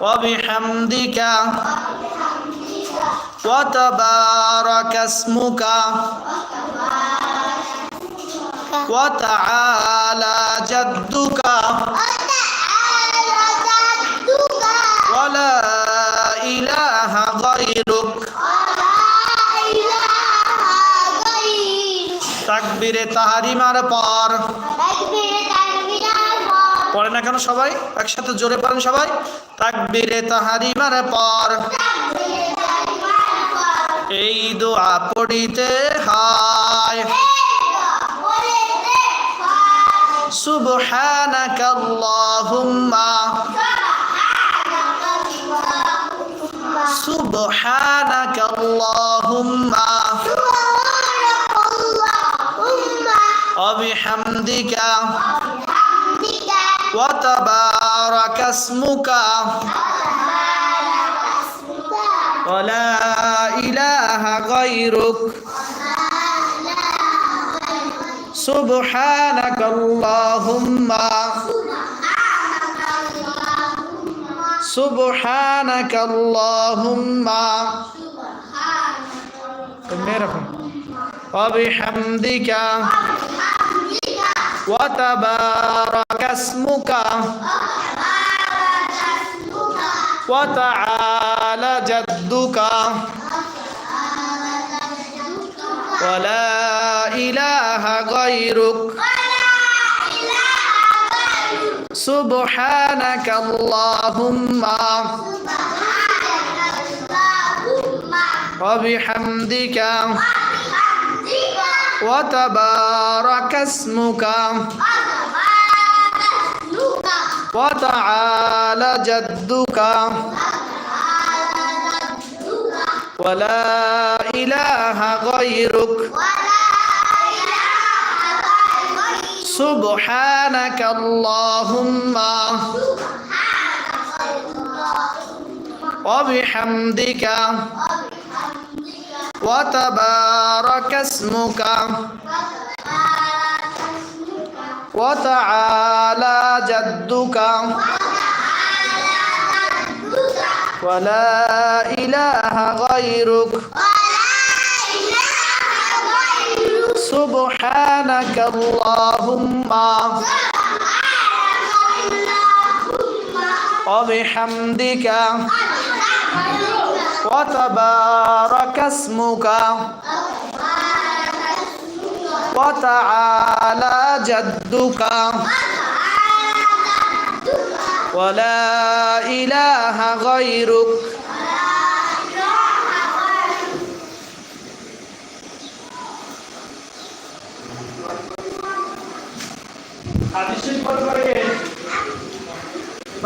وبحمدك وتبارك اسمك وتعالى جدك ولا إله غيرك তাকবীরে তাহারিমার পর পড়ে না কেন সবাই একসাথে জোরে পড়েন সবাই তাকবীরে তাহারিমার পর এই দোয়া পড়িতে হয় সুবহানাক আল্লাহুম্মা সুবহানাক আল্লাহুম্মা وبحمدك وتبارك اسمك. ولا إله غيرك. سبحانك اللهم. سبحانك اللهم. وبحمدك. وتبارك اسمك. وتعالى جدك. ولا إله غيرك. سبحانك اللهم. وبحمدك. وتبارك اسمك. وتعالى جدك. ولا إله غيرك. سبحانك اللهم. وبحمدك. وتبارك اسمك. وتعالى جدك. ولا إله غيرك. سبحانك اللهم. وبحمدك. وتبارك اسمك. وتعالى جدك. ولا إله غيرك. حديث البخاري